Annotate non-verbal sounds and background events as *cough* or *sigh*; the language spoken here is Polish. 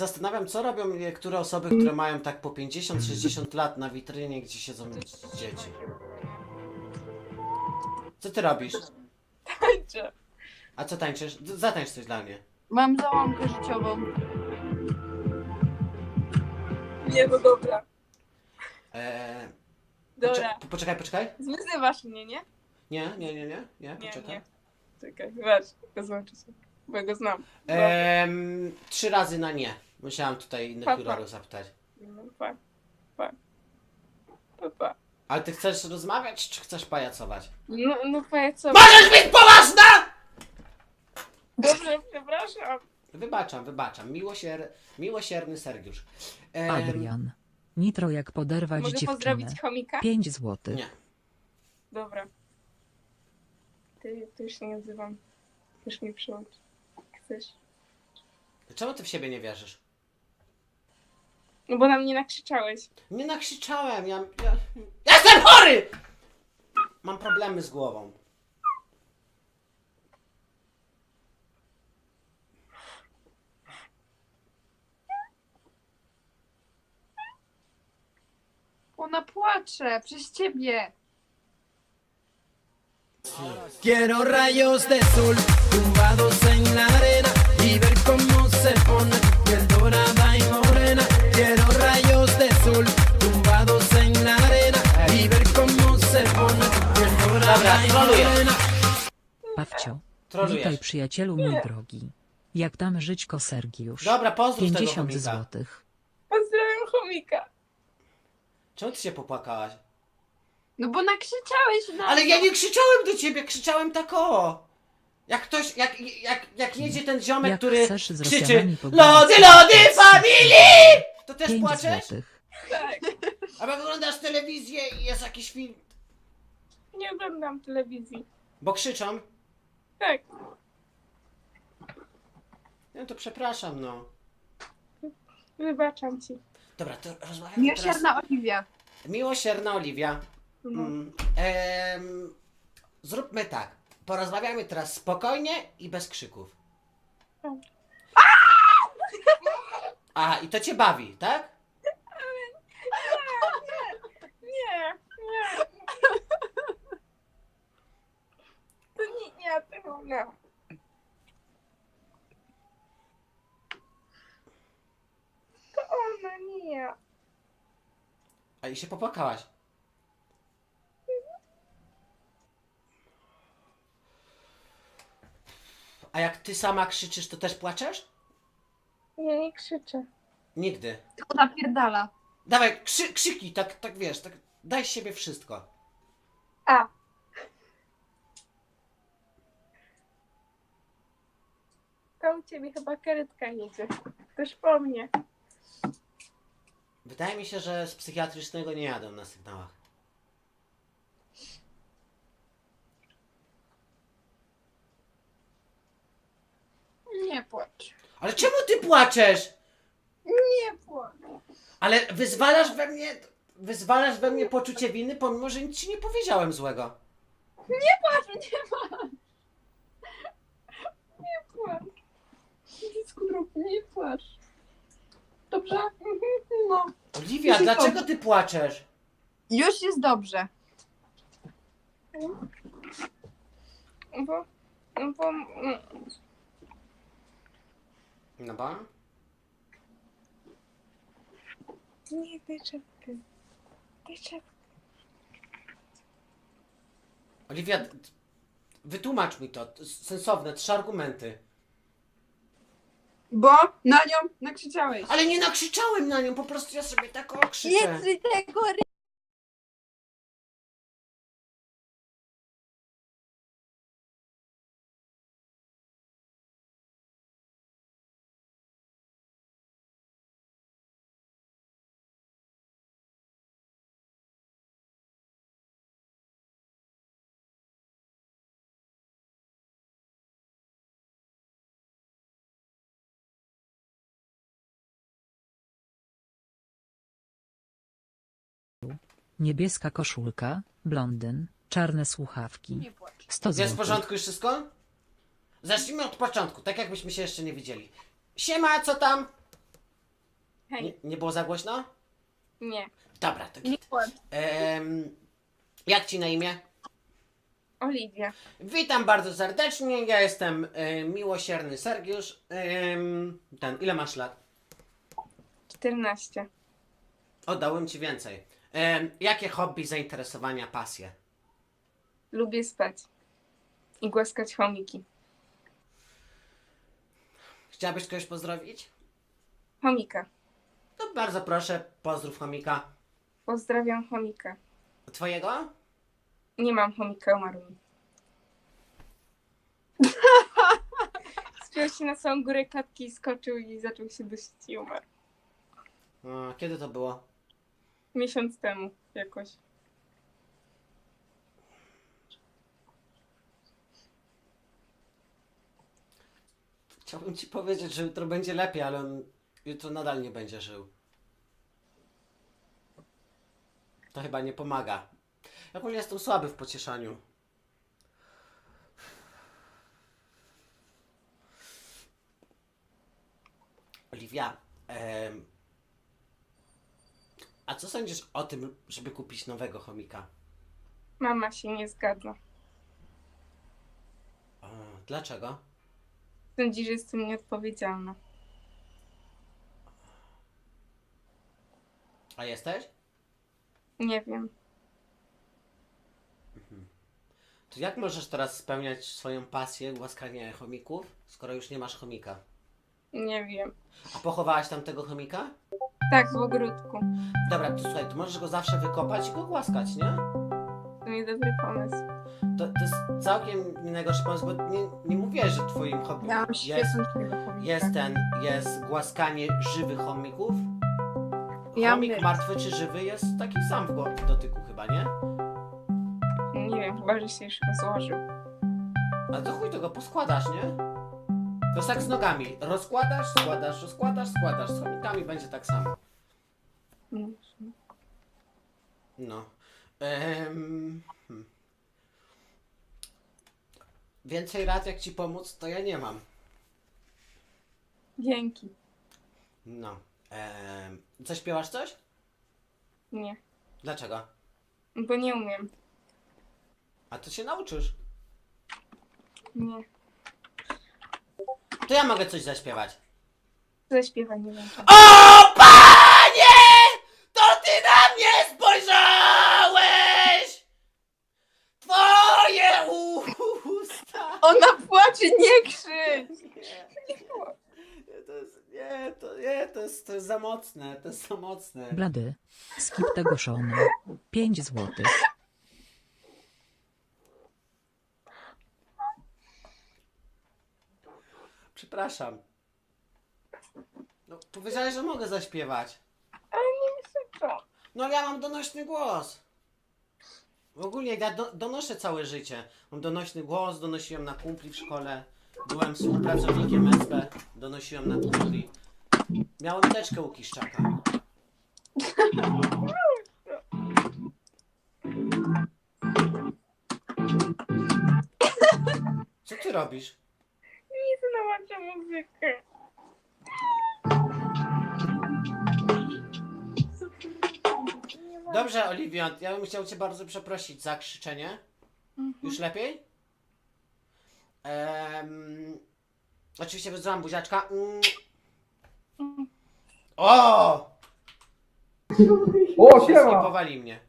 zastanawiam, co robią niektóre osoby, które mają tak po 50-60 lat na witrynie, gdzie siedzą dzieci. Co ty robisz? Tańczę. A co tańczysz? Zatańcz coś dla mnie. Mam załamkę życiową. Nie, no dobra. Eee, Dobra. poczekaj, poczekaj, poczekaj. Zwyzywasz mnie, nie? Nie, nie, nie, nie, nie, Nie, poczekaj. nie. Czekaj, weź, zobaczę sobie. Bo ja go znam. Ehm, trzy razy na nie. Musiałam tutaj innych Pa, pa. jurorów zapytać. No, pa, pa. Pa, pa. Ale ty chcesz rozmawiać, czy chcesz pajacować? No, no pajacowo. MOżES BYĆ POWAżNA! Dobrze, przepraszam. Wybaczam, wybaczam. Miłosier... Miłosierny Sergiusz. Em, Adrian. Nitro jak poderwać Mogę dziewczynę. pozdrowić chomika? 5 złotych. Nie. Dobra. Ty, ty już się nie odzywam. Już mi przyłącz. Chcesz? Czemu ty w siebie nie wierzysz? No bo na mnie nakrzyczałeś. Nie nakrzyczałem, ja... ja... Jestem chory! Mam problemy z głową. Ona płacze przez ciebie. Quiero rayos de sol tumbados en la troluję. Pawcio. Witaj Trolujesz. przyjacielu mój drogi. Jak tam żyćko Sergiusz? Dobra, pozdrów tego 50 chomika. złotych. Pozdrawiam chomika. Czemu ty się popłakałaś? No bo nakrzyczałeś na Ale ja nie krzyczałem do ciebie, krzyczałem tak o. Jak ktoś, jak, jak, jak jedzie ten ziomek, Jak który chcesz z krzyczy Rosjanami pogadać, Lody, lody, familii! To też 5 płaczesz? złotych. Tak. Albo oglądasz telewizję i jest jakiś film. Nie oglądam telewizji. Bo krzyczą. Tak. No to przepraszam, no. Wybaczam ci. Dobra, to rozmawiamy teraz. Miłosierna Oliwia. Miłosierna Oliwia. No. Mm, em, zróbmy tak. Porozmawiamy teraz spokojnie i bez krzyków. Tak. A, i to cię bawi, tak? Nie, nie. To nie, nie, nie. To ona, nie ja. A i się popłakałaś. A jak ty sama krzyczysz, to też płaczesz? Ja nie krzyczę. Nigdy. Tylko napierdala. Dawaj, krzy, krzyki, tak, tak wiesz, tak daj z siebie wszystko. A. U ciebie chyba karetka jedzie. Ktoś po mnie. Wydaje mi się, że z psychiatrycznego nie jadą na sygnałach. Nie płacz. Ale czemu ty płaczesz? Nie płacz. Ale wyzwalasz we mnie, wyzwalasz we mnie poczucie winy, pomimo, że nic ci nie powiedziałem złego. Płacz, nie płacz. Nie płacz. Dziecku drogi, nie płacz. Dobrze? No. Oliwia, Jeśli dlaczego ty płaczesz? Już jest dobrze. Bo, bo, mm, No bo? nie, daj czepkę. Daj czepkę. Oliwia, d- wytłumacz mi to, t- sensowne, trzy argumenty. Bo na nią nakrzyczałeś. Ale nie nakrzyczałem na nią, po prostu ja sobie tak okrzyczę. Nie trzy tego Niebieska koszulka, blondyn, czarne słuchawki. Nie płacz. 100 Jest w porządku już wszystko? Zacznijmy od początku, tak jakbyśmy się jeszcze nie widzieli. Siema, co tam? Nie, Hej, nie było za głośno? nie. Dobra, to Nie git. Em, jak ci na imię? Oliwia. Witam bardzo serdecznie, ja jestem e, miłosierny Sergiusz. Em, ten, ile masz lat? 14. Oddałem ci więcej. Em, jakie hobby, zainteresowania, pasje? Lubię spać. I głaskać chomiki. Chciałabyś kogoś pozdrowić? Chomika. To bardzo proszę, pozdrów chomika. Pozdrawiam chomika. Twojego? Nie mam chomika, umarł mi. *laughs* Spiął się na całą górę klatki i skoczył i zaczął się dusić i umarł. Kiedy to było? Miesiąc temu jakoś. Chciałbym ci powiedzieć, że jutro będzie lepiej, ale on jutro nadal nie będzie żył. To chyba nie pomaga. Ja ogólnie jestem słaby w pocieszaniu. Oliwia, em, a co sądzisz o tym, żeby kupić nowego chomika? Mama się nie zgadza. O, dlaczego? Sądzi, że jestem nieodpowiedzialna. A jesteś? Nie wiem. To jak możesz teraz spełniać swoją pasję głaskania chomików, skoro już nie masz chomika? Nie wiem. A pochowałaś tam tego chomika? Tak, w ogródku. Dobra, to słuchaj, to możesz go zawsze wykopać i go głaskać, nie? To niedobry pomysł. To, to jest całkiem nie najgorszy pomysł, bo nie, nie mówię, że twoim hobby Miałam jest, chomika. jest ten, jest głaskanie żywych chomików. Ja Chomik wiem. martwy czy żywy jest taki sam w dotyku chyba, nie? Nie wiem, chyba, że się już rozłożył. Ale to chuj, to go poskładasz, nie? To jest tak z nogami. Rozkładasz, składasz, rozkładasz, składasz. Z chomikami będzie tak samo. No. Hmm. Więcej rad jak ci pomóc, to ja nie mam. Dzięki. No. Em, co śpiewasz coś? Nie. Dlaczego? Bo nie umiem. A to się nauczysz. Nie. To ja mogę coś zaśpiewać. Zaśpiewaj nie wiem. O panie! To ty na mnie spojrzałeś! Twoje usta! Ona płacze, nie krzycz! Nie, to jest, nie, to, nie, to jest, to jest za mocne, to jest za mocne. Blady. Skip tego szony. 5 złotych. Przepraszam. No, powiedziałeś, że mogę zaśpiewać. Ale nie myślę co. No ale ja mam donośny głos. W ogóle ja do, donoszę całe życie. Mam donośny głos, donosiłem na kumpli w szkole. Byłem współpracownikiem SB, donosiłem na kumpli. Miałem teczkę u Kiszczaka. Co ty robisz? Muzykę. Dobrze, Oliwia, ja bym chciał Cię bardzo przeprosić za krzyczenie. Już lepiej? Ehm, oczywiście wyzwałam buziaczka. Mm. O! O, Się siema! skipowali mnie.